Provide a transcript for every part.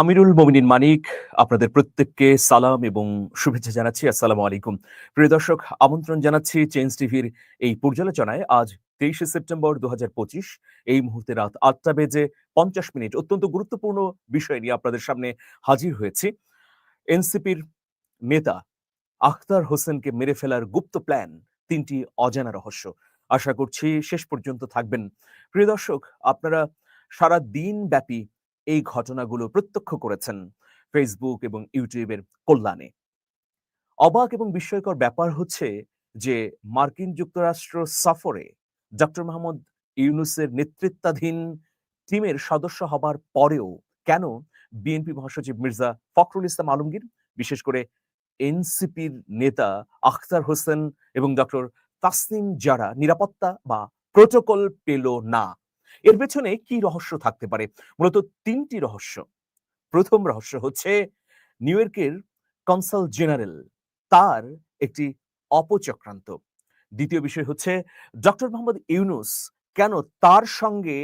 আমিরুল মোমিনিন মানিক, আপনাদের প্রত্যেককে সালাম এবং শুভেচ্ছা জানাচ্ছি। আসসালামু আলাইকুম। প্রিয় দর্শক, আমন্ত্রণ জানাচ্ছি চেঞ্জ টিভির এই পর্যালোচনায়। আজ তেইশে সেপ্টেম্বর দুহাজার পঁচিশ, এই মুহূর্তে রাত আটটা বেজে পঞ্চাশ মিনিট অত্যন্ত গুরুত্বপূর্ণ বিষয় নিয়ে আপনাদের সামনে হাজির হয়েছি। এনসিপির নেতা আখতার হোসেনকে মেরে ফেলার গুপ্ত প্ল্যান, তিনটি অজানা রহস্য। আশা করছি শেষ পর্যন্ত থাকবেন। প্রিয় দর্শক, আপনারা সারা দিন ব্যাপী এই ঘটনাগুলো প্রত্যক্ষ করেছেন ফেসবুক এবং ইউটিউবের কল্যাণে। অবাক এবং বিস্ময়কর ব্যাপার হচ্ছে যে মার্কিন যুক্তরাষ্ট্র সফরে ডক্টর মোহাম্মদ ইউনুসের নেতৃত্বাধীন টিমের সদস্য হবার পরেও কেন বিএনপি মহাসচিব মির্জা ফখরুল ইসলাম আলমগীর, বিশেষ করে এনসিপির নেতা আখতার হোসেন এবং ডক্টর তাসনিম যারা নিরাপত্তা বা প্রোটোকল পেল না? এর পেছনে কি রহস্য থাকতে পারে? মূলত তিনটি রহস্য। প্রথম রহস্য হচ্ছে নিউ ইয়র্কের কনসাল জেনারেল, তার একটি অপচক্রান্ত। দ্বিতীয় বিষয় হচ্ছে ডক্টর মোহাম্মদ ইউনুস কেন তার সঙ্গে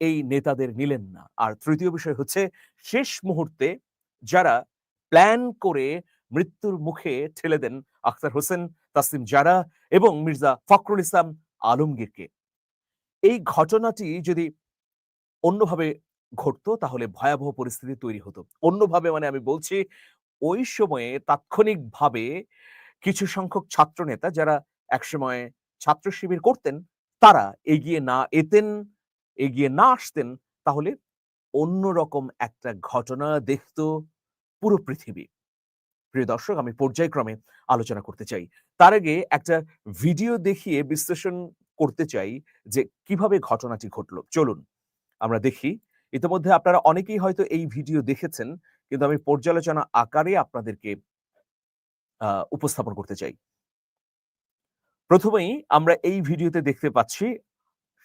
এই নেতাদের নিলেন না? আর তৃতীয় বিষয় হচ্ছে শেষ মুহূর্তে যারা প্ল্যান করে মৃত্যুর মুখে ঠেলে দেন আখতার হোসেন তাসলিম জারা এবং মির্জা ফখরুল ইসলাম আলমগীরকে। এই ঘটনাটি যদি অন্যভাবে ঘটতো, তাহলে ভয়াবহ পরিস্থিতি তৈরি হতো। অন্যভাবে মানে আমি বলছি, ওই সময়ে তাৎক্ষণিকভাবে কিছু সংখ্যক ছাত্র নেতা যারা একসময় ছাত্র শিবির করতেন, তারা এগিয়ে না এতেন, এগিয়ে না আসতেন, তাহলে অন্যরকম একটা ঘটনা দেখত পুরো পৃথিবী। প্রিয় দর্শক, আমি পর্যায়ক্রমে আলোচনা করতে চাই। তার আগে একটা ভিডিও দেখিয়ে বিশ্লেষণ করতে চাই যে কীভাবে ঘটনাটি ঘটলো। চলুন, আমরা দেখি। ইতিমধ্যে আপনারা অনেকেই হয়তো এই ভিডিও দেখেছেন, কিন্তু আমি পর্যালোচনা আকারে আপনাদেরকে উপস্থাপন করতে চাই। প্রথমেই আমরা এই ভিডিওতে দেখতে পাচ্ছি,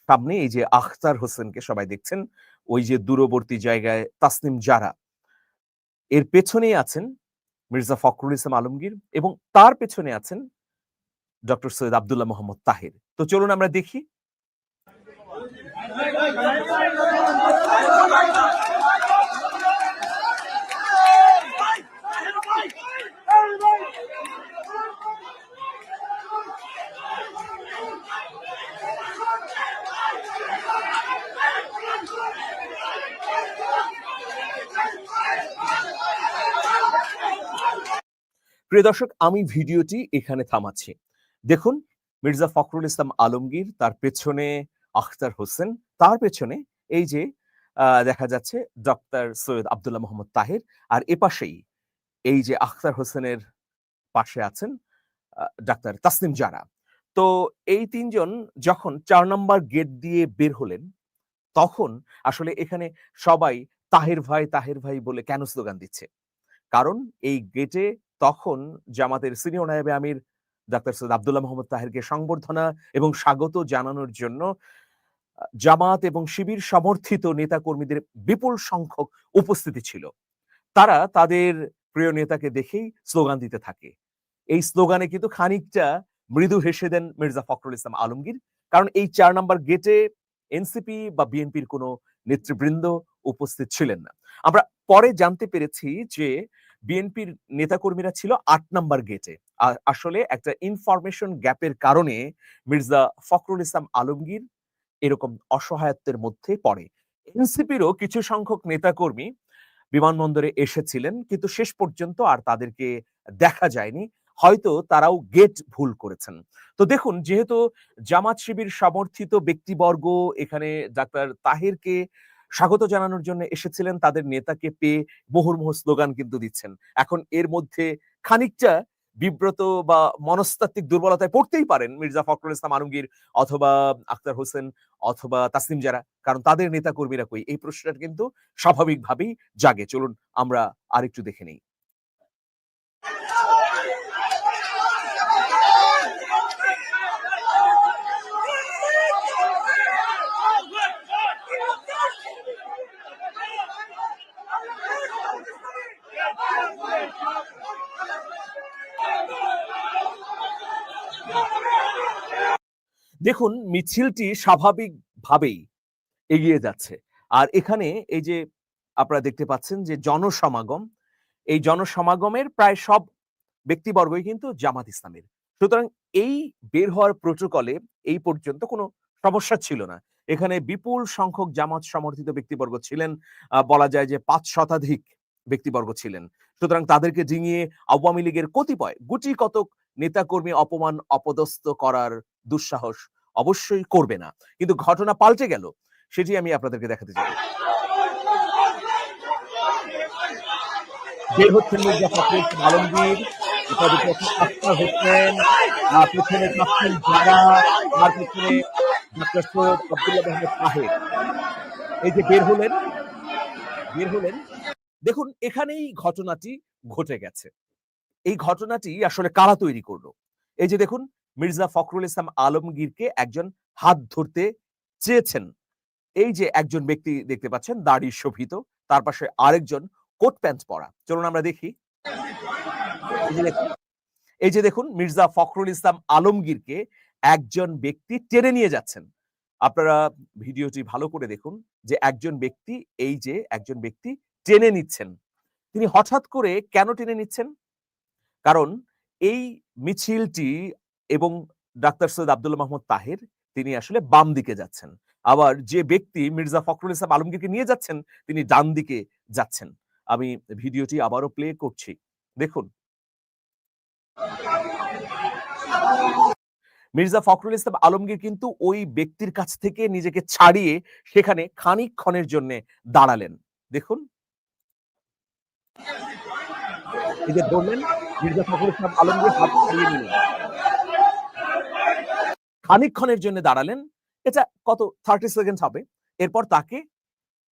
সামনে এই যে আখতার হোসেনকে সবাই দেখছেন, ওই যে দূরবর্তী জায়গায় তাসনিম জারা। এর পেছনেই আছেন মির্জা ফখরুল ইসলাম আলমগীর এবং তার পেছনে আছেন ডক্টর সৈয়দ আবদুল্লাহ মোহাম্মদ তাহির। তো চলুন আমরা দেখি। প্রিয় দর্শক, আমি ভিডিওটি এখানে থামাচ্ছি। দেখুন, মির্জা ফখরুল ইসলাম আলমগীর তার পেছনে আখতার হোসেন, তার পেছনে এই যে দেখা যাচ্ছে ডক্টর সৈয়দ আবদুল্লাহ মোহাম্মদ তাহের আর এপাশেই এই যে আখতার হোসেনের পাশে আছেন ডাক্তার তাসনিম জারা। তো এই তিনজন যখন চার নম্বর গেট দিয়ে বের হলেন, তখন আসলে এখানে সবাই তাহের ভাই তাহের ভাই বলে কেন স্লোগান দিচ্ছে? কারণ এই গেটে তখন জামাতের সিনিয়র নায়েবে আমির ডাক্তার সৈয়দ আবদুল্লাহ মোহাম্মদ তাহেরকে সংবর্ধনা এবং স্বাগত জানানোর জন্য জামাত এবং শিবির সমর্থিত নেতাকর্মীদের বিপুল সংখ্যক উপস্থিতি ছিল। তারা তাদের প্রিয় নেতাকে দেখেই স্লোগান দিতে থাকে। এই স্লোগানে কিন্তু খানিকটা মৃদু হেসে দেন মির্জা ফখরুল ইসলাম আলমগীর, কারণ এই চার নম্বর গেটে এনসিপি বা বিএনপির কোনো নেতৃবৃন্দ উপস্থিত ছিলেন না। আমরা পরে জানতে পেরেছি যে বিএনপির নেতাকর্মীরা ছিল আট নাম্বার গেটে। আসলে একটা ইনফরমেশন গ্যাপের কারণে মির্জা ফখরুল ইসলাম আলমগীর এরকম অসহায়ত্বের মধ্যে পড়ে। এনসিপিরও কিছু সংখ্যক নেতাকর্মী বিমানবন্দরে এসেছিলেন, কিন্তু শেষ পর্যন্ত আর তাদেরকে দেখা যায়নি। হয়তো তারাও গেট ভুল করেছেন। তো দেখুন, যেহেতু জামাত শিবির সমর্থিত ব্যক্তিবর্গ এখানে ডাক্তার তাহেরকে স্বাগত জানানোর জন্য এসেছিলেন তাদের নেতাকে পেয়ে মুহুর্মুহ স্লোগান কিন্তু দিচ্ছেন। এখন এর মধ্যে খানিকটা বিব্রত বা মনস্তাত্ত্বিক দুর্বলতায় পড়তেই পারেন মির্জা ফখরুল ইসলাম আলমগীর অথবা আখতার হোসেন অথবা তাসনিম যারা কারণ তাদের নেতা কর্মীরা কই? এই প্রশ্নটা কিন্তু স্বাভাবিকভাবেই জাগে। চলুন আমরা আরেকটু দেখে নেই। দেখুন, মিছিলটি স্বাভাবিকভাবেই এগিয়ে যাচ্ছে। আর এখানে এই যে আপনারা দেখতে পাচ্ছেন যে জনসমাগম, এই জনসমাগমের প্রায় সব ব্যক্তিবর্গই কিন্তু জামাত ইসলামের। সুতরাং এই বের হওয়ার প্রোটোকলে এই পর্যন্ত কোনো সমস্যা ছিল না। এখানে বিপুল সংখ্যক জামাত সমর্থিত ব্যক্তিবর্গ ছিলেন বলা যায় যে পাঁচ শতাধিক ব্যক্তিবর্গ ছিলেন। সুতরাং তাদেরকে ডিঙিয়ে আওয়ামী লীগের কতিপয় গুটি কতক নেতাকর্মী অপমান অপদস্থ করার দুঃসাহস অবশ্যই করবে না। কিন্তু ঘটনা পাল্টে গেল, সেটি আমি আপনাদেরকে দেখাতে চাই। বের হচ্ছেন মির্জা ফখরুল আলমগীর হোসেন আর জারা আর সৈয়দ তাহের। এই যে বের হলেন বের হলেন, দেখুন, এখানেই ঘটনাটি ঘটে গেছে। এই ঘটনাটি আসলে কারা তৈরি করল? এই যে দেখুন মির্জা ফখরুল ইসলাম আলমগীরকে একজন হাত ধরতে চেয়েছেন। এই যে একজন ব্যক্তি দেখতে পাচ্ছেন, দাড়ি শোভিত, তার পাশে আরেকজন কোট প্যান্ট পরা। চলুন আমরা দেখি। এই যে দেখুন, মির্জা ফখরুল ইসলাম আলমগীরকে একজন ব্যক্তি টেনে নিয়ে যাচ্ছেন। আপনারা ভিডিওটি ভালো করে দেখুন যে একজন ব্যক্তি, এই যে একজন ব্যক্তি টেনে নিচ্ছেন। তিনি হঠাৎ করে কেন টেনে নিচ্ছেন? কারণ এই মিছিলটি এবং ডাক্তার সৈয়দ আব্দুল্লাহ মাহমুদ তাহের, তিনি আসলে বাম দিকে যাচ্ছেন। আবার যে ব্যক্তি মির্জা ফখরুল ইসলাম আলমগীরকে নিয়ে যাচ্ছেন, তিনি ডান দিকে যাচ্ছেন। আমি ভিডিওটি আবারও প্লে করছি। দেখুন। মির্জা ফখরুল ইসলাম আলমগীর কিন্তু ওই ব্যক্তির কাছ থেকে নিজেকে ছাড়িয়ে সেখানে খানিকক্ষণের জন্য দাঁড়ালেন। দেখুন। এই যে মির্জা ফখরুল ইসলাম আলমগীর হাত ছাড়িয়ে নিলেন। খানিকক্ষণের জন্য দাঁড়ালেন। এটা কত থার্টি সেকেন্ড হবে। এরপর তাকে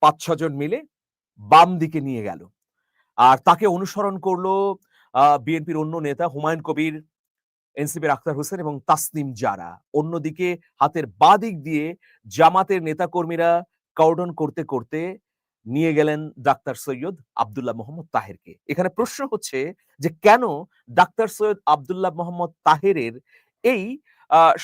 পাঁচ ছজন মিলে বাম দিকে নিয়ে গেল। আর তাকে অনুসরণ করল বিএনপির অন্য নেতা হুমায়ুন কবির, এনসিপির আখতার হোসেন এবং তাসনিম জারা। অন্যদিকে হাতের বাঁ দিক দিয়ে জামাতের নেতাকর্মীরা কাউডন করতে করতে নিয়ে গেলেন ডাক্তার সৈয়দ আব্দুল্লাহ মোহাম্মদ তাহেরকে। এখানে প্রশ্ন হচ্ছে যে কেন ডাক্তার সৈয়দ আবদুল্লাহ মোহাম্মদ তাহেরের এই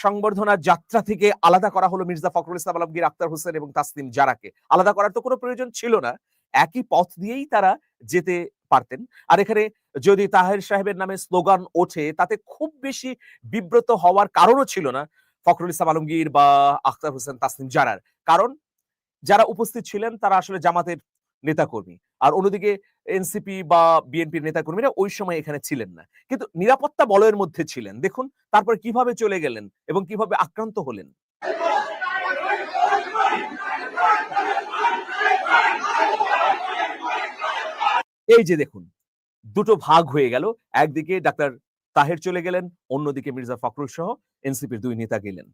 সংবর্ধনা যাত্রা থেকে আলাদা করা হলো মির্জা ফখরুল ইসলাম আলমগীর আক্তার হোসেন এবং তাসনিম জারাকে। আলাদা করার তো কোনো প্রয়োজন ছিল না। একই পথ দিয়েই তারা যেতে পারতেন। আর এখানে যদি তাহের সাহেবের নামে স্লোগান ওঠে, তাতে খুব বেশি বিব্রত হওয়ার কারণও ছিল না ফখরুল ইসলাম আলমগীর বা আখতার হোসেন তাসনিম জারার। কারণ যারা উপস্থিত ছিলেন, তারা আসলে জামাতের নেতাকর্মী। আর অন্যদিকে এনসিপি বা বিএনপির নেতাকর্মীরা ওই সময় এখানে ছিলেন না। কিন্তু নিরাপত্তা বলয়ের মধ্যে ছিলেন। দেখুন, তারপর কীভাবে চলে গেলেন এবং কীভাবে আক্রান্ত হলেন। এই যে দেখুন, দুটো ভাগ হয়ে গেল। একদিকে ডাক্তার তাহের চলে গেলেন, অন্যদিকে মির্জা ফখরুল সহ এনসিপির দুই নেতা গেলেন।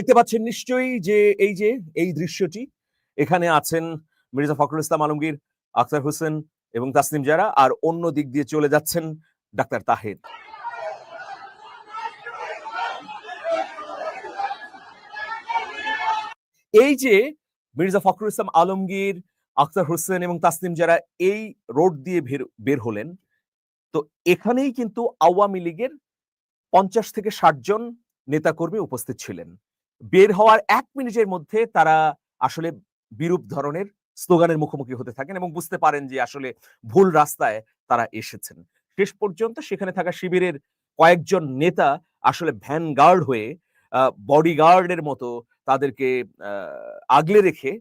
দেখতে পাচ্ছেন নিশ্চয়ই যে এই যে, এই দৃশ্যটি, এখানে আছেন মির্জা ফখরুল ইসলাম আলমগীর, আখতার হোসেন এবং তাসনিম জারা আর অন্য দিক দিয়ে চলে যাচ্ছেন ডাক্তার তাহের। এই যে মির্জা ফখরুল ইসলাম আলমগীর, আখতার হোসেন এবং তাসনিম যারা এই রোড দিয়ে বের হলেন, তো এখানেই কিন্তু আওয়ামী লীগের পঞ্চাশ থেকে ষাট জন নেতাকর্মী উপস্থিত ছিলেন। বের হওয়ার এক মিনিটের মধ্যে তারা আসলে বিরূপ ধরনের স্লোগানের মুখোমুখি হতে থাকেন এবং বুঝতে পারেন যে আসলে ভুল রাস্তায় তারা এসেছেন। শেষ পর্যন্ত সেখানে থাকা শিবিরের কয়েকজন নেতা আসলে ভ্যান গার্ড হয়ে বডিগার্ডের মতো তাদেরকে আগলে রেখে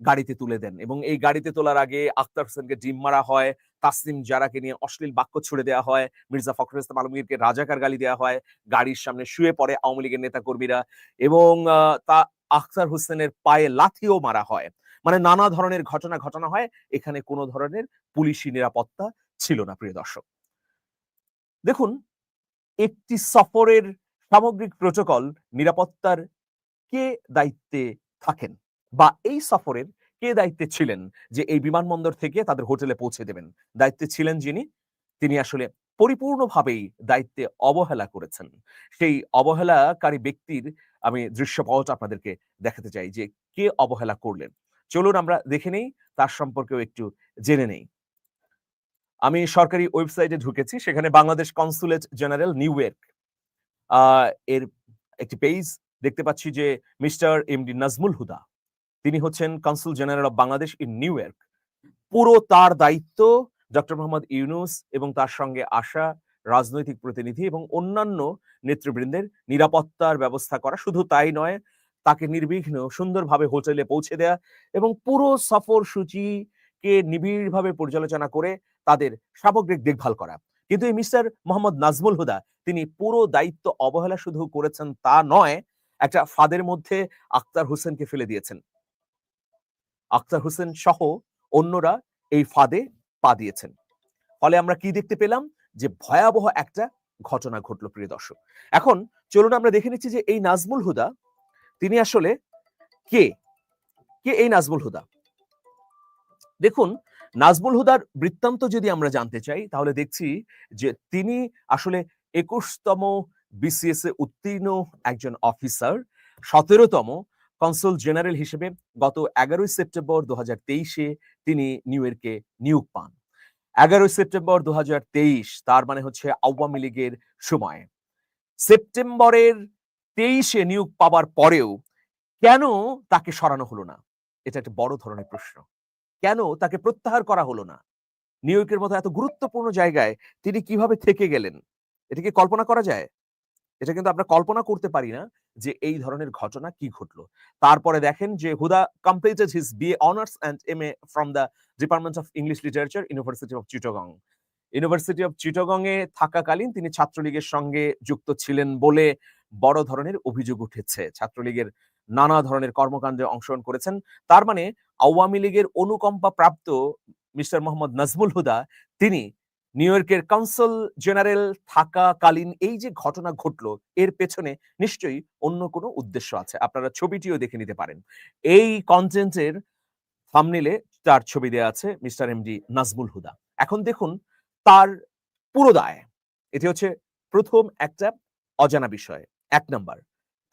গাড়িতে তুলে দেন এবং এই গাড়িতে তোলার আগে আখতার হোসেনকে ডিম মারা হয়। তাসনিম জারাকে নিয়ে অশ্লীল বাক্য ছুড়ে দেওয়া হয়। মির্জা ফখরুল ইসলাম আলমগীরকে রাজাকার গালি দেওয়া হয়। গাড়ির সামনে শুয়ে পড়ে আওয়ামী লীগের নেতা কর্মীরা এবং তা আখতার হোসেনের পায়ে লাথিও মারা হয়। মানে নানা ধরনের ঘটনা ঘটনা হয়। এখানে কোনো ধরনের পুলিশি নিরাপত্তা ছিল না, প্রিয় দর্শক। দেখুন, একটি সফরের সামগ্রিক প্রোটোকল নিরাপত্তার কে দায়িত্বে থাকেন? বা এই সফরের কে দায়িত্বে ছিলেন যে এই বিমানবন্দর থেকে তাদের হোটেলে পৌঁছে দেবেন? দায়িত্বে ছিলেন যিনি, তিনি আসলে পরিপূর্ণভাবেই দায়িত্বে অবহেলা করেছেন। সেই অবহেলাকারী ব্যক্তির আমি দৃশ্যপট আপনাদেরকে দেখাতে চাই যে কে অবহেলা করলেন। চলুন আমরা দেখে নেই, তার সম্পর্কেও একটু জেনে নেই। আমি সরকারি ওয়েবসাইটে ঢুকেছি, সেখানে Bangladesh consulate general New York. এর একটি পেজ দেখতে পাচ্ছি যে mister M D Nazmul Huda. তিনি হচ্ছেন consul general of Bangladesh in New York পুরো তার দায়িত্ব ডক্টর মোহাম্মদ ইউনুস এবং তার সঙ্গে আসা রাজনৈতিক প্রতিনিধি এবং অন্যান্য নেতৃবৃন্দের নিরাপত্তার ব্যবস্থা করা। শুধু তাই নয়, তাকে নির্বিঘ্ন সুন্দরভাবে হোটেলে পৌঁছে দেয়া এবং পুরো সফর সূচিকে নিবিড়ভাবে পর্যালোচনা করে তাদের সামগ্রিক দেখভাল করা। কিন্তু এই মিস্টার মোহাম্মদ নাজমুল হুদা, তিনি পুরো দায়িত্ব অবহেলা শুধু করেছেন তা নয়, একটা ফাদের মধ্যে আক্তার হোসেনকে ফেলে দিয়েছেন। আক্তার হোসেন সহ অন্যরা এই ফাঁদে পা দিয়েছেন। ফলে আমরা কি দেখতে পেলাম? যে ভয়াবহ একটা ঘটনা ঘটলো, প্রিয় দর্শক। এখন চলুন আমরা দেখে নিচ্ছি যে এই নাজমুল হুদা, তিনি আসলে কে? কে এই নাজমুল হুদা? দেখুন, নাজমুল হুদার বৃত্তান্ত যদি আমরা জানতে চাই, তাহলে দেখছি যে তিনি আসলে একুশতম বিসিএস এ উত্তীর্ণ একজন অফিসার, সতেরোতম কনসুল জেনারেল হিসেবে গত এগারোই সেপ্টেম্বর দু তেইশে তিনি নিউ ইয়র্কে নিয়োগ পান। এগারোই সেপ্টেম্বর দু তার মানে হচ্ছে আওয়ামী লীগের সময়। সেপ্টেম্বরের তেইশে নিয়োগ পাবার পরেও কেন তাকে সরানো হলো না? এটা একটা বড় ধরনের প্রশ্ন। কেন তাকে প্রত্যাহার করা হলো না? নিউ ইয়র্কের মতো এত গুরুত্বপূর্ণ জায়গায় তিনি কীভাবে থেকে গেলেন? এটা কি কল্পনা করা যায়? এটা কিন্তু আমরা কল্পনা করতে পারি না যে এই ধরনের ঘটনা কি ঘটলো। তারপরে দেখেন যে Huda completed his BA honours and M A from the department of English literature university of Chittagong university of Chittagong এ থাকাকালীন তিনি ছাত্রলীগের সঙ্গে যুক্ত ছিলেন বলে বড় ধরনের অভিযোগ উঠেছে। ছাত্রলীগের নানা ধরনের কর্মকাণ্ডে অংশগ্রহণ করেছেন। তার মানে আওয়ামী লীগের অনুকম্পা প্রাপ্ত মিস্টার মোহাম্মদ নাজমুল হুদা, তিনি নিউ ইয়র্কের কাউন্সিল জেনারেল থাকাকালীন এই যে ঘটনা ঘটলো, এর পেছনে নিশ্চয়ই অন্য কোনো উদ্দেশ্য আছে। আপনারা ছবিটিও দেখে নিতে পারেন। এই কন্টেন্টের থামনিলে তার ছবি দেওয়া আছে মিস্টার এমডি নাজমুল হুদা। এখন দেখুন তার পুরো দায়। এটি হচ্ছে প্রথম একটা অজানা বিষয়, এক নাম্বার।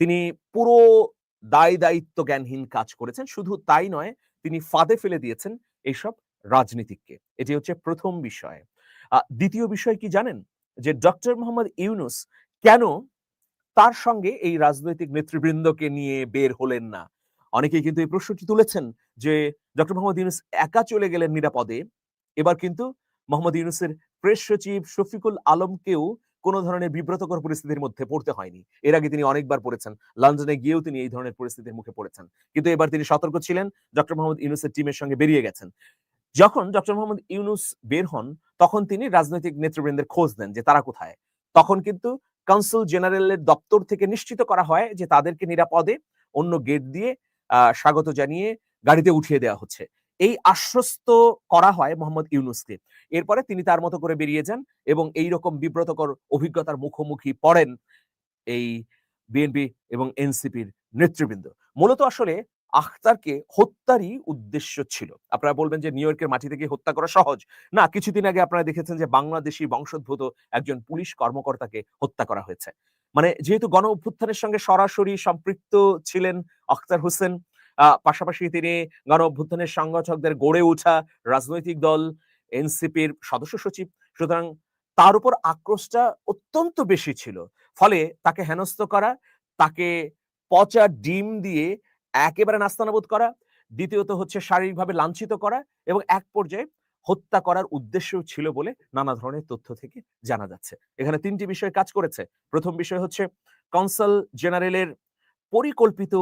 তিনি পুরো দায় দায়িত্ব জ্ঞানহীন কাজ করেছেন, শুধু তাই নয়, তিনি ফাঁদে ফেলে দিয়েছেন এইসব রাজনীতিককে। এটি হচ্ছে প্রথম বিষয়। দ্বিতীয় বিষয় কি জানেন? যে ডক্টর মোহাম্মদ ইউনুস কেন তার সঙ্গে এই রাজনৈতিক নেতৃবৃন্দকে নিয়ে বের হলেন না? অনেকেই কিন্তু এই প্রশ্নটি তুলেছেন যে ডক্টর মোহাম্মদ ইউনুস একা চলে গেলেন নিরাপদে। এবার কিন্তু মোহাম্মদ ইউনুসের প্রেস সচিব শফিকুল আলমকেও কোনো ধরনের বিব্রতকর পরিস্থিতির মধ্যে পড়তে হয়নি। এর আগে তিনি অনেকবার পড়েছেন। লন্ডনে গিয়েও তিনি এই ধরনের পরিস্থিতির মুখে পড়েছেন। কিন্তু এবার তিনি সতর্ক ছিলেন। ডক্টর মোহাম্মদ ইউনুসের টিমের সঙ্গে বেরিয়ে গেছেন। যখন ডক্টর মোহাম্মদ ইউনুস বের হন তখন তিনি রাজনৈতিক নেতৃবৃন্দের খোঁজ নেন যে তারা কোথায়। তখন কিন্তু কনসুল জেনারেলের দপ্তর থেকে নিশ্চিত করা হয় যে তাদেরকে নিরাপদে অন্য গেট দিয়ে স্বাগত জানিয়ে গাড়িতে উঠিয়ে দেওয়া হচ্ছে। এই আশ্বস্ত করা হয় মোহাম্মদ ইউনুসকে। এরপরে তিনি তার মতো করে বেরিয়ে যান এবং এই রকম বিব্রতকর অভিজ্ঞতার মুখোমুখি পড়েন এই বিএনপি এবং এনসিপির নেতৃবৃন্দ। মূলত আসলে আখতারকে হত্যারই উদ্দেশ্য ছিল। আপনারা বলবেন যে, নিউ ইয়র্কের মাটি থেকে হত্যা করা সহজ? না, কিছুদিন আগে আপনারা দেখেছেন যে, বাংলাদেশি বংশোদ্ভূত একজন পুলিশ কর্মকর্তাকে হত্যা করা হয়েছে। মানে যেহেতু গণ অভ্যুত্থানের সঙ্গে সরাসরি সম্পৃক্ত ছিলেন আখতার হোসেন পাশাপাশি তিনি গণ অভ্যুত্থানের সংগঠকদের গড়ে ওঠা রাজনৈতিক দল, এনসিপির সদস্য সচিব, সুতরাং তার উপর আক্রোশটা অত্যন্ত বেশি ছিল। ফলে তাকে হেনস্থ করা, তাকে পচা ডিম দিয়ে একেবারে নাস্তানাবোধ করা, দ্বিতীয়ত হচ্ছে শারীরিকভাবে লাঞ্ছিত করা এবং এক পর্যায়ে হত্যা করার উদ্দেশ্য ছিল বলে নানা ধরনের তথ্য থেকে জানা যাচ্ছে। এখানে তিনটি বিষয় কাজ করেছে। প্রথম বিষয় হচ্ছে কনসাল জেনারেলের পরিকল্পিত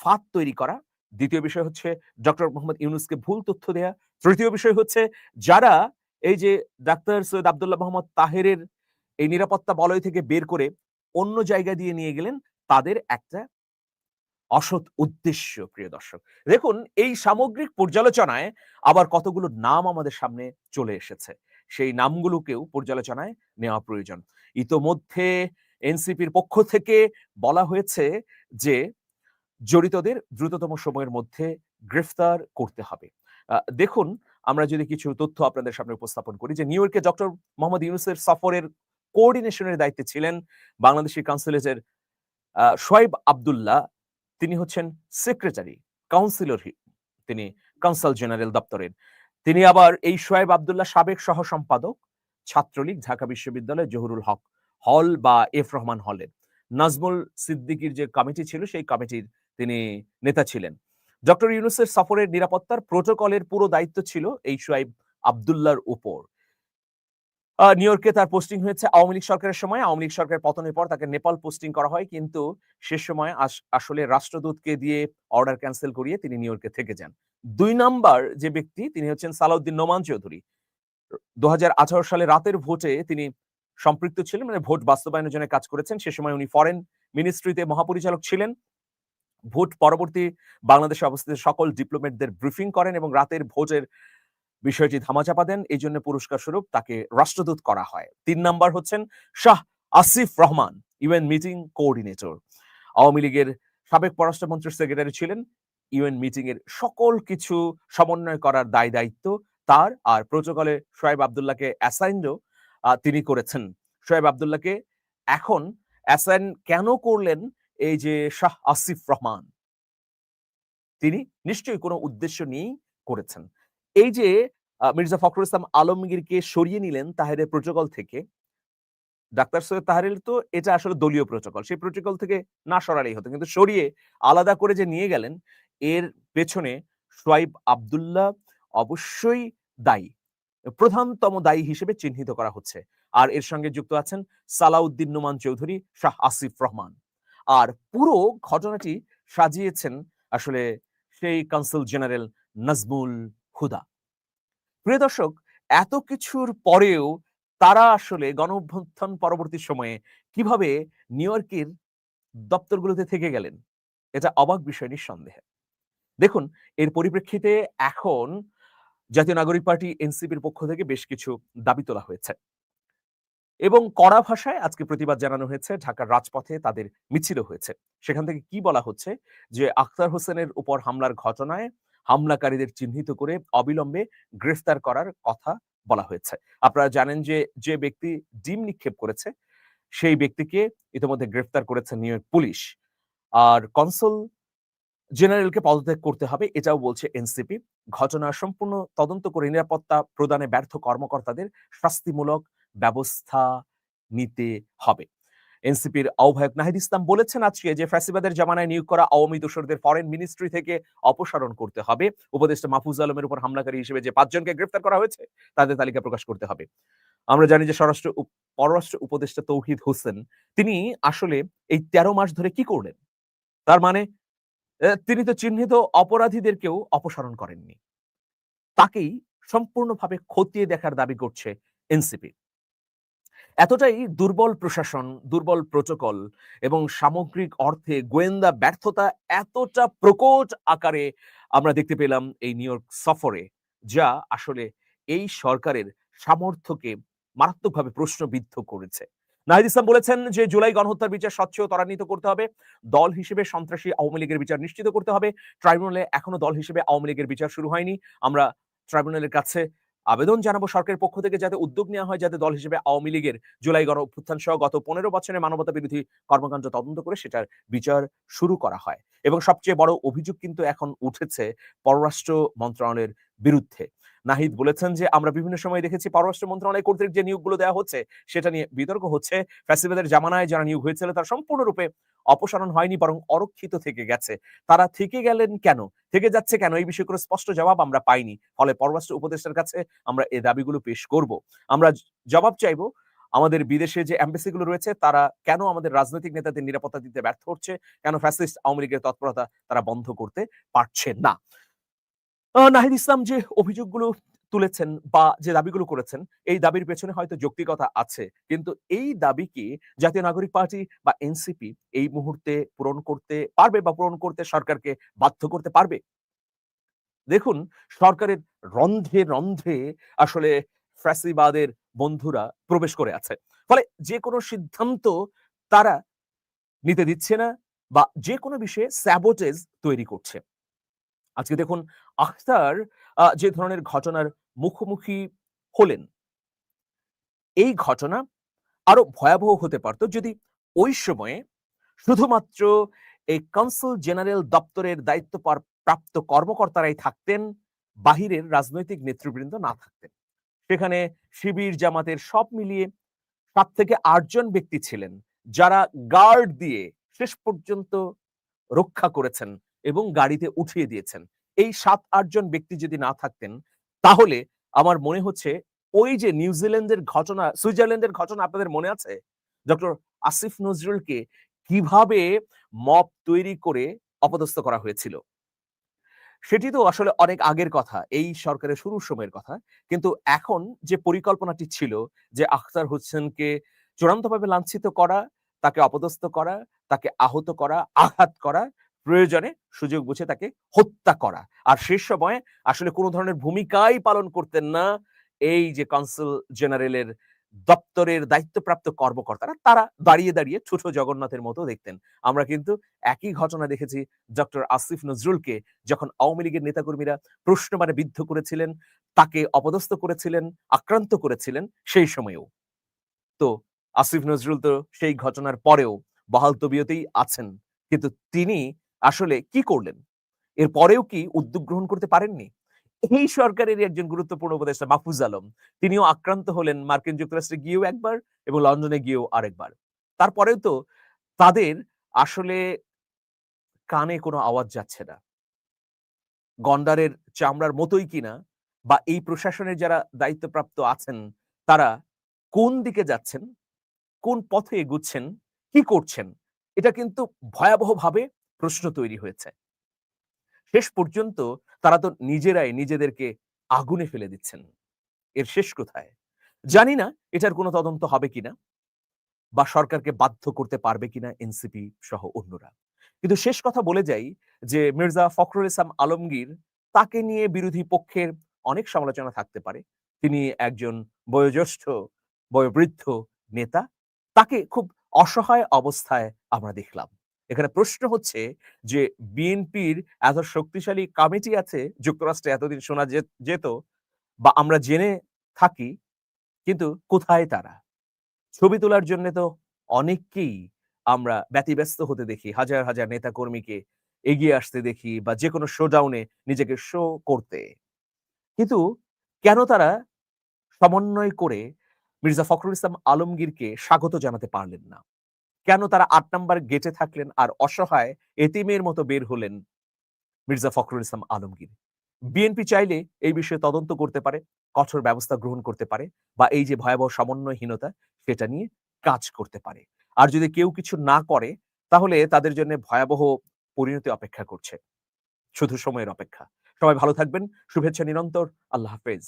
ফাঁদ তৈরি করা। দ্বিতীয় বিষয় হচ্ছে ডক্টর মোহাম্মদ ইউনুসকে ভুল তথ্য দেয়া। তৃতীয় বিষয় হচ্ছে যারা এই যে ডাক্তার সৈয়দ আবদুল্লাহ মোহাম্মদ তাহেরের এই নিরাপত্তা বলয় থেকে বের করে অন্য জায়গা দিয়ে নিয়ে গেলেন, তাদের একটা অসৎ উদ্দেশ্য প্রিয় দর্শক। দেখুন এই সামগ্রিক পর্যালোচনায় আবার কতগুলো নাম আমাদের সামনে চলে এসেছে। সেই নামগুলোকেও পর্যালোচনায় নেওয়া প্রয়োজন। ইতোমধ্যে এনসিপির পক্ষ থেকে বলা হয়েছে যে জড়িতদের দ্রুততম সময়ের মধ্যে গ্রেফতার করতে হবে। দেখুন আমরা যদি কিছু তথ্য আপনাদের সামনে উপস্থাপন করি যে নিউ ইয়র্কে ডক্টর মোহাম্মদ ইউনুসের সফরের কোঅর্ডিনেশনের দায়িত্বে ছিলেন বাংলাদেশি কাউন্সিলেটের আহ, শোয়েব আবদুল্লাহ। তিনি হচ্ছেন সেক্রেটারি কাউন্সিলর তিনি কনসাল জেনারেল দপ্তরের। তিনি আবার এই শোয়েব আবদুল্লাহ সাবেক সহ সম্পাদক ছাত্রলীগ, ঢাকা বিশ্ববিদ্যালয় জহুরুল হক হল বা এফ রহমান হলের। নাজমুল সিদ্দিকির যে কমিটি ছিল, সেই কমিটির তিনি নেতা ছিলেন। ডক্টর ইউনুসের সফরের নিরাপত্তার প্রোটোকলের পুরো দায়িত্ব ছিল এই শোয়েব আবদুল্লার উপর। নিউ ইয়র্কে তার পোস্টিং হয়েছে। আওয়ামী লীগ সরকারের সময়, আওয়ামী লীগ সরকারের পতনের পর তাকে নেপাল পোস্টিং করা হয়। কিন্তু সে সময় আসলে রাষ্ট্রদূতকে দিয়ে অর্ডার ক্যান্সেল করিয়ে তিনি নিউ ইয়র্কে থেকে যান। দুই নাম্বার যে ব্যক্তি, তিনি হচ্ছেন সালাউদ্দিন নোমান চৌধুরী। দু হাজার আঠারো সালে রাতের ভোটে তিনি সম্পৃক্ত ছিলেন মানে ভোট বাস্তবায়নের জন্য কাজ করেছেন। সে সময় উনি ফরেন মিনিস্ট্রিতে মহাপরিচালক ছিলেন। ভোট পরবর্তী বাংলাদেশে অবস্থিত সকল ডিপ্লোমেটদের ব্রিফিং করেন এবং রাতের ভোটের বিষয়টি ধামাচাপা দেন এই জন্য পুরস্কার স্বরূপ তাকে রাষ্ট্রদূত করা হয়। তিন নাম্বার হচ্ছেন Shah Asif Rahman, UN meeting coordinator. Awami লীগের সাবেক পররাষ্ট্রমন্ত্রীর সেক্রেটারি ছিলেন। ইউএন মিটিং এর সকল কিছু সমন্বয় করার দায় দায়িত্ব তার, আর প্রোটোকলে শোয়েব আবদুল্লাহকে অ্যাসাইনও তিনি করেছেন। শোয়েব আবদুল্লাহকে এখন অ্যাসাইন কেন করলেন এই যে শাহ আসিফ রহমান? তিনি নিশ্চয়ই কোনো উদ্দেশ্য নিয়েই করেছেন। এই যে মির্জা ফখরুল ইসলাম আলমগীরকে সরিয়ে নিলেন তাহেরের প্রোটোকল থেকে। ডাক্তার সৈয়দ তাহারিল তো এটা আসলে দলীয় প্রোটোকল। সেই প্রোটোকল থেকে না সরালেই হতো। কিন্তু সরিয়ে আলাদা করে যে নিয়ে গেলেন, এর পেছনে সোয়াইব আবদুল্লাহ অবশ্যই দায়ী। প্রধানতম দায়ী হিসেবে চিহ্নিত করা হচ্ছে। আর এর সঙ্গে যুক্ত আছেন সালাউদ্দিন নোমান চৌধুরী, শাহ আসিফ রহমান। আর পুরো ঘটনাটি সাজিয়েছেন আসলে সেই কনসুল জেনারেল নাজমুল হুদা। প্রিয় দর্শক, এত কিছুর পরেও তারা আসলে গণ অভ্যুত্থান পরবর্তী সময়ে কীভাবে নিউ ইয়র্কের দপ্তরগুলোতে থেকে গেলেন, এটা অবাক বিষয় নিঃসন্দেহে। দেখুন, এর পরিপ্রেক্ষিতে এখন জাতীয় নাগরিক পার্টি এনসিপির পক্ষ থেকে বেশ কিছু দাবি তোলা হয়েছে। এবং কড়া ভাষায় আজকে প্রতিবাদ জানানো হয়েছে, ঢাকার রাজপথে তাদের মিছিল হয়েছে। সেখান থেকে কি বলা হচ্ছে? যে আখতার হোসেনের উপর হামলার ঘটনায় হামলাকারীদের চিহ্নিত করে অবিলম্বে গ্রেফতার করার কথা বলা হয়েছে। আপনারা জানেন যে যে ব্যক্তি ডিম নিক্ষেপ করেছে, সেই ব্যক্তিকে ইতিমধ্যে গ্রেফতার করেছে নিউ ইয়র্ক পুলিশ। আর কনসুল জেনারেলকে পদত্যাগ করতে হবে, এটাও বলছে এনসিপি। ঘটনা সম্পূর্ণ তদন্ত করে নিরাপত্তা প্রদানে ব্যর্থ কর্মকর্তাদের শাস্তিমূলক ব্যবস্থা নিতে হবে। এনসিপির আহ্বায়ক নাহিদ ইসলাম বলেছেন, আজকে যে ফ্যাসিবাদের জামানায় নিয়োগ করা আওয়ামী দোসরদের ফরেন মিনিস্ট্রি থেকে অপসারণ করতে হবে। উপদেষ্টা মাহফুজ আলমের উপর হামলাকারী হিসেবে যে পাঁচজনকে গ্রেফতার করা হয়েছে, তাদের তালিকা প্রকাশ করতে হবে। আমরা জানি যে স্বরাষ্ট্র পররাষ্ট্র উপদেষ্টা তৌহিদ হোসেন, তিনি আসলে এই তেরো মাস ধরে কি করলেন? তার মানে তিনি তো চিহ্নিত অপরাধীদেরকেও অপসারণ করেননি। তাকেই সম্পূর্ণভাবে খতিয়ে দেখার দাবি করছে এনসিপি। এতটাই দুর্বল প্রশাসন, দুর্বল প্রোটোকল এবং সামগ্রিক অর্থে গোয়েন্দা ব্যর্থতা এতটা প্রকট আকারে আমরা দেখতে পেলাম এই নিউ ইয়র্ক সফরে, যা আসলে এই সরকারের সামর্থ্যকে মারাত্মকভাবে প্রশ্নবিদ্ধ করেছে। নাহিদ ইসলাম বলেছেন যে, জুলাই গণহত্যার বিচার স্বচ্ছ ত্বরান্বিত করতে হবে, দল হিসেবে সন্ত্রাসী আওয়ামী লীগের বিচার নিশ্চিত করতে হবে। ট্রাইব্যুনালে এখনও দল হিসেবে আওয়ামী লীগের বিচার শুরু হয়নি। আমরা ট্রাইব্যুনালের কাছে আবেদন জানাব সরকারের পক্ষ থেকে যাতে উদ্যোগ নেওয়া হয়, যাতে দল হিসেবে আওয়ামী লীগের জুলাই গণ অভ্যুত্থান সহ গত পনেরো বছরের মানবতা বিরোধী কর্মকাণ্ড তদন্ত করে সেটার বিচার শুরু করা হয়। এবং সবচেয়ে বড় অভিযোগ কিন্তু এখন উঠেছে পররাষ্ট্র মন্ত্রণালয়ের বিরুদ্ধে। নাহিদ বলেছেন যে, আমরা বিভিন্ন সময় দেখেছি পররাষ্ট্র মন্ত্রণালয় কর্তৃক যে নিয়োগগুলো দেওয়া হচ্ছে, সেটা নিয়ে বিতর্ক হচ্ছে। ফ্যাসিবাদের জামানায় যারা নিয়োগ হয়েছিল, তারা সম্পূর্ণরূপে অপসারণ হয়নি, বরং অরক্ষিত থেকে গেছে। তারা থেকে গেলেন কেন? থেকে যাচ্ছে কেন? এই বিষয়ে কোনো স্পষ্ট জবাব আমরা পাইনি। ফলে পররাষ্ট্র উপদেষ্টার কাছে আমরা এই দাবিগুলো পেশ করব। আমরা জবাব চাইব, আমাদের বিদেশে যে এম্বাসি গুলো রয়েছে, তারা কেন আমাদের রাজনৈতিক নেতাদের নিরাপত্তা দিতে ব্যর্থ হচ্ছে? কেন ফ্যাসিস্ট আওয়ামী লীগের তৎপরতা তারা বন্ধ করতে পারছে না? নাহিদ ইসলাম যে অভিযোগগুলো তুলেছেন বা যে দাবিগুলো করেছেন, এই দাবির পেছনে হয়তো যৌক্তিকতা আছে। কিন্তু এই দাবি কি জাতীয় নাগরিক পার্টি বা এনসিপি এই মুহূর্তে পূরণ করতে পারবে বা পূরণ করতে সরকারকে বাধ্য করতে পারবে? দেখুন, সরকারের রন্ধ্রে রন্ধ্রে আসলে ফ্যাসিবাদের বন্ধুরা প্রবেশ করে আছে। ফলে যে কোনো সিদ্ধান্ত তারা নিতে দিচ্ছে না বা যে কোনো বিষয়ে স্যাবোটেজ তৈরি করছে। আজকে দেখুন আখতার যে ধরনের ঘটনার মুখোমুখি হলেন, এই ঘটনা আরও ভয়াবহ হতে পারত যদি ওই সময়ে শুধুমাত্র এই কনসুল জেনারেল দপ্তরের দায়িত্ব পার- প্রাপ্ত কর্মকর্তারাই থাকতেন, বাহিরের রাজনৈতিক নেতৃবৃন্দ না থাকতেন। সেখানে শিবির, জামাতের সব মিলিয়ে সাত থেকে আটজন ব্যক্তি ছিলেন, যারা গার্ড দিয়ে শেষ পর্যন্ত রক্ষা করেছেন এবং গাড়িতে উঠিয়ে দিয়েছেন। এই সাত আটজন ব্যক্তি যদি না থাকতেন, তাহলে আমার মনে হচ্ছে ওই যে নিউজিল্যান্ডের ঘটনা, সুইজারল্যান্ডের ঘটনা আপনাদের মনে আছে? ডক্টর আসিফ নজরুলকে কীভাবে মব তৈরি করে অপদস্থ করা হয়েছিল? সেটি তো আসলে অনেক আগের কথা, এই সরকারের শুরুর সময়ের কথা। কিন্তু এখন যে পরিকল্পনাটি ছিল যে আখতার হোসেনকে চূড়ান্তভাবে লাঞ্ছিত করা, তাকে অপদস্থ করা, তাকে আহত করা, আঘাত করা প্রয়োজনে সুযোগ বুঝে তাকে হত্যা করা। আর শেষ সময়ে আসলে কোনো ধরনের ভূমিকাই পালন করতেন না। এই যে কনসুল জেনারেলের দপ্তরের দায়িত্বপ্রাপ্ত কর্মকর্তারা, তারা দাঁড়িয়ে দাঁড়িয়ে ছোট জগন্নাথের মতো দেখতেন। আমরা কিন্তু একই ঘটনা দেখেছি ডক্টর আসিফ নজরুলকে যখন আওয়ামী লীগের নেতাকর্মীরা প্রশ্নবাণে বিদ্ধ করেছিলেন, তাকে অপদস্থ করেছিলেন, আক্রান্ত করেছিলেন সেই সময়েও। তো আসিফ নজরুল তো সেই ঘটনার পরেও বহাল তবিয়তেই আছেন। কিন্তু তিনি আসলে কি করলেন? এর পরেও কি উদ্যোগ গ্রহণ করতে পারেননি? এই সরকারের একজন গুরুত্বপূর্ণ উপদেষ্টা মাহফুজ আলম, তিনিও আক্রান্ত হলেন মার্কিন যুক্তরাষ্ট্রে গিয়েও একবার এবং লন্ডনে গিয়েও আরেকবার। তারপরেও তো তাদের আসলে কানে কোনো আওয়াজ যাচ্ছে না। গন্ডারের চামড়ার মতোই কিনা বা এই প্রশাসনের যারা দায়িত্বপ্রাপ্ত আছেন, তারা কোন দিকে যাচ্ছেন? কোন পথে এগুচ্ছেন? কি করছেন? এটা কিন্তু ভয়াবহভাবে প্রশ্ন তৈরি হয়েছে। শেষ পর্যন্ত তারা তো নিজেরাই নিজেদেরকে আগুনে ফেলে দিচ্ছেন। এর শেষ কোথায়? জানি না এটার কোনো তদন্ত হবে কিনা বা সরকারকে বাধ্য করতে পারবে কিনা এনসিপি সহ অন্যরা। কিন্তু শেষ কথা বলে যাই যে মির্জা ফখরুল ইসলাম আলমগীর তাকে নিয়ে বিরোধী পক্ষের অনেক সমালোচনা থাকতে পারে। তিনি একজন বয়োজ্যেষ্ঠ, বয়োবৃদ্ধ নেতা। তাকে খুব অসহায় অবস্থায় আমরা দেখলাম। এখানে প্রশ্ন হচ্ছে যে, বিএনপির এত শক্তিশালী কমিটি আছে, যুক্তরাষ্ট্রে এতদিন শোনা যেত বা আমরা জেনে থাকি, কিন্তু কোথায় তারা? ছবি তোলার জন্য তো অনেককেই আমরা ব্যতিব্যস্ত হতে দেখি, হাজার হাজার নেতা কর্মীকে এগিয়ে আসতে দেখি বা যে কোনো শোডাউনে নিজেকে শো করতে। কিন্তু কেন তারা সমন্বয় করে মির্জা ফখরুল ইসলাম আলমগীরকে স্বাগত জানাতে পারলেন না? কেন তারা আট নাম্বার গেটে থাকলেন আর অসহায় এতিমের মতো বের হলেন মির্জা ফখরুল ইসলাম আলমগীর? বিএনপি চাইলে এই বিষয়ে তদন্ত করতে পারে, কঠোর ব্যবস্থা গ্রহণ করতে পারে বা এই যে ভয়াবহ সমন্বয়হীনতা সেটা নিয়ে কাজ করতে পারে। আর যদি কেউ কিছু না করে, তাহলে তাদের জন্য ভয়াবহ পরিণতি অপেক্ষা করছে। শুধু সময়ের অপেক্ষা। সবাই ভালো থাকবেন, শুভেচ্ছা নিরন্তর, আল্লাহ হাফেজ।